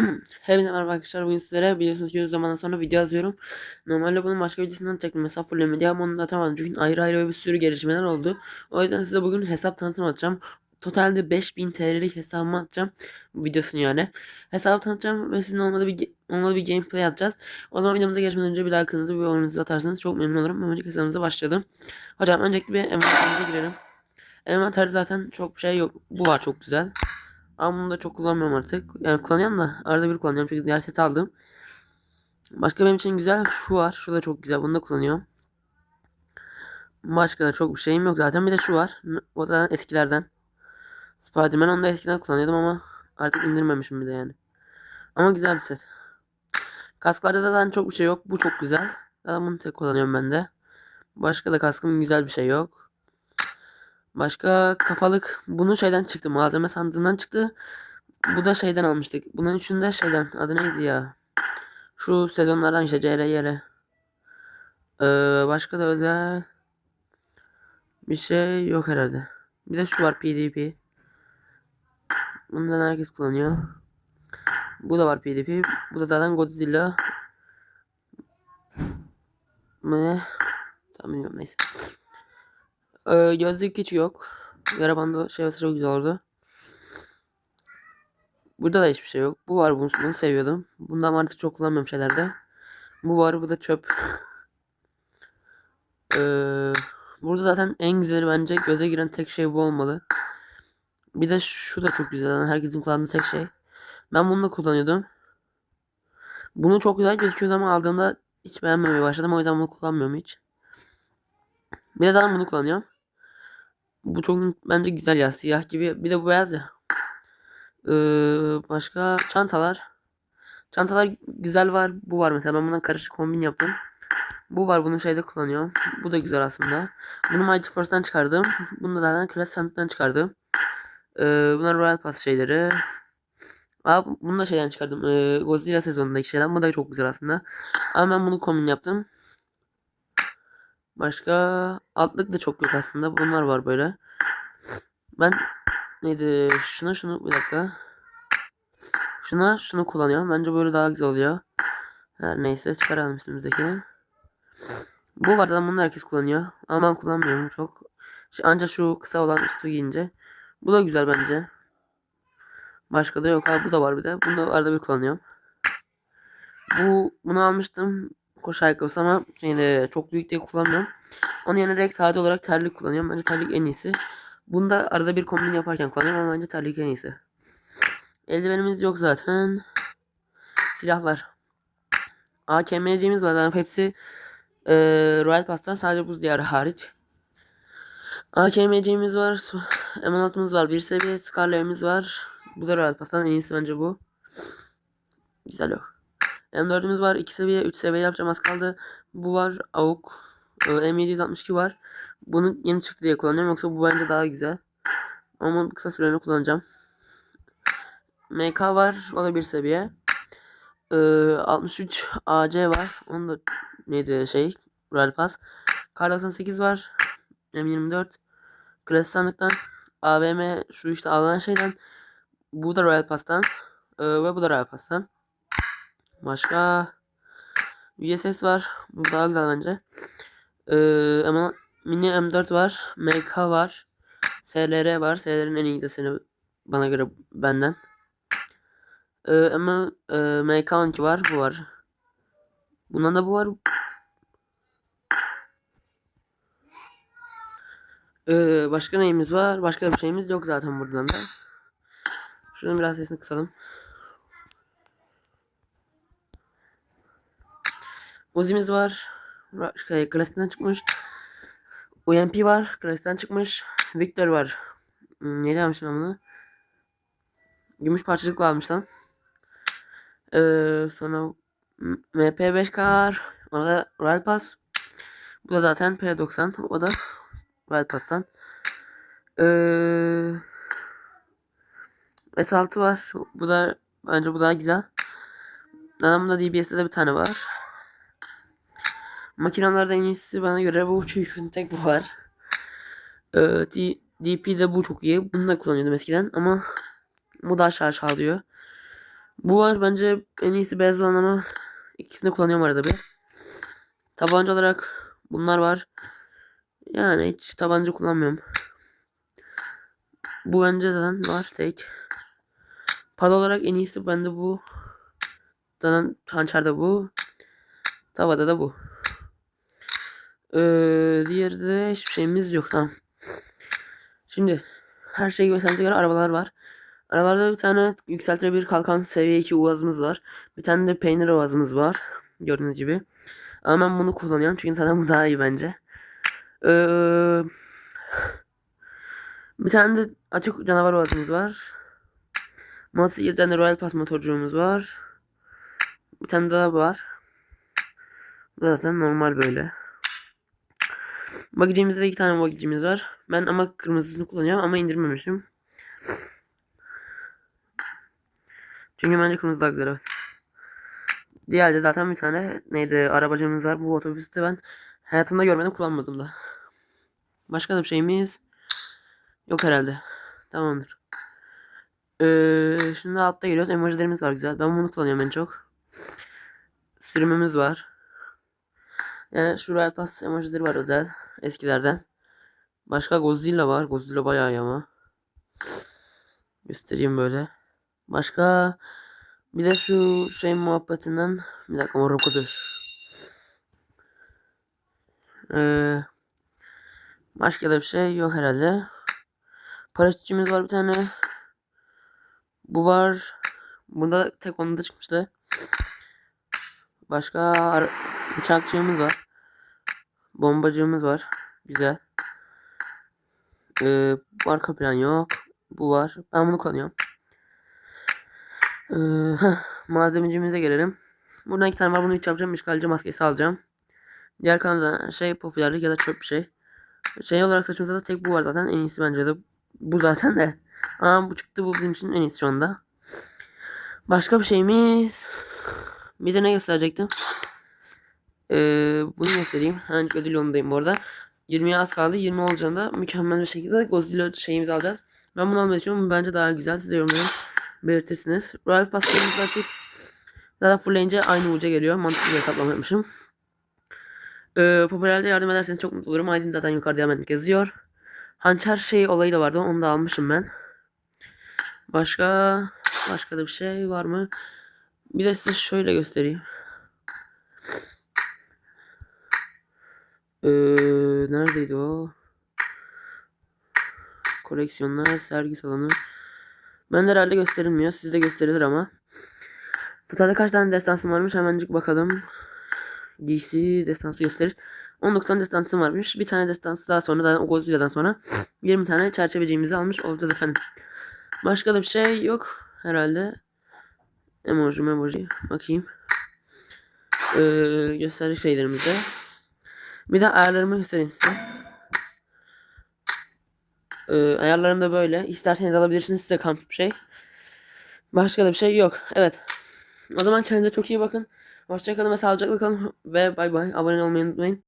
Hepinize merhaba arkadaşlar. Bugün sizlere biliyorsunuz ki zamandan sonra video yazıyorum. Normalde bunun başka videosundan çektim. Hesap fullemedi ama onu da atamadım. Çünkü ayrı ayrı bir sürü gelişmeler oldu. O yüzden size bugün hesap tanıtım atacağım. Totalde 5000 TL'lik hesabımı atacağım. Videosunu yani. Hesabı tanıtacağım ve sizin olmadı bir, olmadı bir gameplay atacağız. O zaman videomuza geçmeden önce bir like'ınızı bir yorumunuzu atarsanız çok memnun olurum. Önceki hesabımıza başlayalım. Hocam öncelikle bir envanterimize girelim. Envanterde zaten çok bir şey yok. Bu var çok güzel. Ama bunu da çok kullanmıyorum artık. Yani kullanıyorum da arada bir kullanıyorum çünkü diğer seti aldım. Başka benim için güzel şu var. Şu da çok güzel. Bunu da kullanıyorum. Başka da çok bir şeyim yok zaten. Bir de şu var. O da eskilerden. Spiderman onu da eskiden kullanıyordum ama artık indirmemişim bir de yani. Ama güzel bir set. Kasklarda da zaten çok bir şey yok. Bu çok güzel. Zaten bunu tek kullanıyorum ben de. Başka da kaskım güzel bir şey yok. Başka kafalık bunu şeyden çıktı. Malzeme sandığından çıktı. Bu da şeyden almıştık. Bunun üçünde şeyden. Adı neydi ya? Şu sezonlardan işte CR YR. Ee, başka da özel bir şey yok herhalde. Bir de şu var PDP. Bundan herkes kullanıyor. Bu da var PDP. Bu da zaten Godzilla. Ne? Tam bilmiyorum neyse. Ee, gözlük hiç yok. Yara bandı şey olsa çok güzel olurdu. Burada da hiçbir şey yok. Bu var bunu, bunu seviyordum. Bundan artık çok kullanmıyorum şeylerde. Bu var bu da çöp. Ee, burada zaten en güzeli bence göze giren tek şey bu olmalı. Bir de şu da çok güzel. Herkesin kullandığı tek şey. Ben bunu da kullanıyordum. Bunu çok güzel gözüküyordu ama aldığımda hiç beğenmemeye başladım. O yüzden bunu kullanmıyorum hiç. Bir de zaten bunu kullanıyorum. Bu çok bence güzel ya. Siyah gibi. Bir de bu beyaz ya. Ee, başka çantalar. Çantalar güzel var. Bu var mesela. Ben bundan karışık kombin yaptım. Bu var. Bunu şeyde kullanıyorum. Bu da güzel aslında. Bunu Mighty Force'dan çıkardım. Bunu da zaten Crash Sandık'tan çıkardım. Ee, bunlar Royal Pass şeyleri. Aa, bunu da şeyden çıkardım. Ee, Godzilla sezonundaki şeyden. Bu da çok güzel aslında. Ama ben bunu kombin yaptım. Başka altlık da çok yok aslında. Bunlar var böyle. Ben neydi? Şuna şunu bir dakika. Şuna şunu kullanıyorum. Bence böyle daha güzel oluyor. Her neyse çıkaralım üstümüzdekini. Bu var da bunu herkes kullanıyor. Ama ben kullanmıyorum çok. Ancak şu kısa olan üstü giyince. Bu da güzel bence. Başka da yok. Ha, bu da var bir de. Bunu da arada bir kullanıyorum. Bu bunu almıştım. Koşu ayakkabısı ama şeyde çok büyük diye kullanmıyorum. Onun yerine direkt sade olarak terlik kullanıyorum. Bence terlik en iyisi. Bunu da arada bir kombin yaparken kullanıyorum ama bence terlik en iyisi. Eldivenimiz yok zaten. Silahlar. AKM'ciğimiz var zaten hepsi e, Royal Pass'tan sadece buz diyarı hariç. AKM'ciğimiz var. M16'mız var. Bir seviye Scarlet'imiz var. Bu da Royal Pass'tan en iyisi bence bu. Güzel yok. M4'ümüz var. 2 seviye, 3 seviye yapacağım az kaldı. Bu var. AUK. Ee, M762 var. Bunun yeni çıktı diye kullanıyorum. Yoksa bu bence daha güzel. Ama bunu kısa süreli kullanacağım. MK var. O da bir seviye. Ee, 63 AC var. Onun da neydi şey. Royal Pass. K98 var. M24. Klasik sandıktan. AVM şu işte alınan şeyden. Bu da Royal Pass'tan. Ee, ve bu da Royal Pass'tan. Başka VSS var. Bu daha güzel bence. Ee, ama mini M4 var. MK var. SLR var. SLR'in en iyi deseni bana göre benden. Ee, ama e, MK12 var. Bu var. Bundan da bu var. Ee, başka neyimiz var? Başka bir şeyimiz yok zaten buradan da. Şuradan biraz sesini kısalım. Uzi'miz var. Şey, klasikten çıkmış. UMP var. Klasikten çıkmış. Victor var. Neydi almışım ben bunu? Gümüş parçacıkla almıştım. Ee, sonra M- MP5 var. Orada Royal Pass. Bu da zaten P90. O da Royal Pass'tan. Ee, S6 var. Bu da bence bu daha güzel. Zaten bunda DBS'de de bir tane var. Makinalarda en iyisi bana göre bu çünkü tek bu var. Ee, D- DP'de bu çok iyi. Bunu da kullanıyordum eskiden ama bu daha şarj alıyor. Bu var bence en iyisi beyaz olan ama ikisini kullanıyorum arada bir. Tabanca olarak bunlar var. Yani hiç tabanca kullanmıyorum. Bu bence zaten var tek. Pad olarak en iyisi bende bu. Zaten hançerde bu. Tavada da bu. Ee, diğeri de hiçbir şeyimiz yok tamam. Şimdi her şeyi gösterdiğine göre arabalar var. Arabalarda bir tane yükseltilebilir kalkan seviye 2 uvazımız var. Bir tane de peynir uvazımız var. Gördüğünüz gibi. Ama ben bunu kullanıyorum çünkü zaten bu daha iyi bence. Ee, bir tane de açık canavar uvazımız var. Monster 7 tane Royal Pass motorcuğumuz var. Bir tane daha var. Zaten normal böyle. Bagicimizde iki tane bagicimiz var. Ben ama kırmızısını kullanıyorum ama indirmemişim. Çünkü bence kırmızı daha güzel evet. Diğerde de zaten bir tane neydi arabacımız var. Bu otobüste ben hayatımda görmedim kullanmadım da. Başka da bir şeyimiz yok herhalde. Tamamdır. Ee, şimdi altta geliyoruz. Emojilerimiz var güzel. Ben bunu kullanıyorum en çok. Sürümümüz var. Yani şu Pass emojileri var özel. Eskilerden. Başka Godzilla var. Godzilla bayağı iyi ama. Göstereyim böyle. Başka bir de şu şey muhabbetinden bir dakika morukkudur. Ee, başka da bir şey yok herhalde. Paraşütçümüz var bir tane. Bu var. Bunda tek onda çıkmıştı. Başka bıçakçığımız var. Bombacığımız var. Güzel. Ee, arka plan yok. Bu var. Ben bunu kullanıyorum. Ee, malzemecimize gelelim. Buradan iki tane var. Bunu hiç yapacağım. İşgalci maskesi alacağım. Diğer kanalda şey popülerlik ya da çöp bir şey. Şey olarak saçımızda da tek bu var zaten. En iyisi bence de bu zaten de. Ama bu çıktı bu bizim için en iyisi şu anda. Başka bir şeyimiz. Bir de ne gösterecektim? Ee, bunu göstereyim. Ödül yolundayım bu arada. 20'ye az kaldı. 20 olacağında mükemmel bir şekilde Godzilla şeyimizi alacağız. Ben bunu almayı düşünüyorum. Bence daha güzel. Siz de yorumlayın. Belirtirsiniz. Royal Pass'larımız artık zaten fullleyince aynı uca geliyor. Mantıklı bir hesaplama yapmışım. Ee, popülerde yardım ederseniz çok mutlu olurum. ID'm zaten yukarıda hemen yazıyor. Hançer şey olayı da vardı. Onu da almışım ben. Başka başka da bir şey var mı? Bir de size şöyle göstereyim. Ee, neredeydi o? Koleksiyonlar, sergi salonu. Ben de herhalde gösterilmiyor. Sizde gösterilir ama. Totalde kaç tane destansım varmış hemencik bakalım. DC destansı gösterir. 19 tane destansım varmış. Bir tane destansı daha sonra zaten o Godzilla'dan sonra 20 tane çerçeveciğimizi almış olacağız efendim. Başka da bir şey yok herhalde. Emoji emoji bakayım. Ee, gösteri şeylerimizde. Bir de ayarlarımı göstereyim size. Ee, ayarlarım da böyle. İsterseniz alabilirsiniz size kamp şey. Başka da bir şey yok. Evet. O zaman kendinize çok iyi bakın. Hoşçakalın ve sağlıcakla kalın. Ve bay bay. Abone olmayı unutmayın.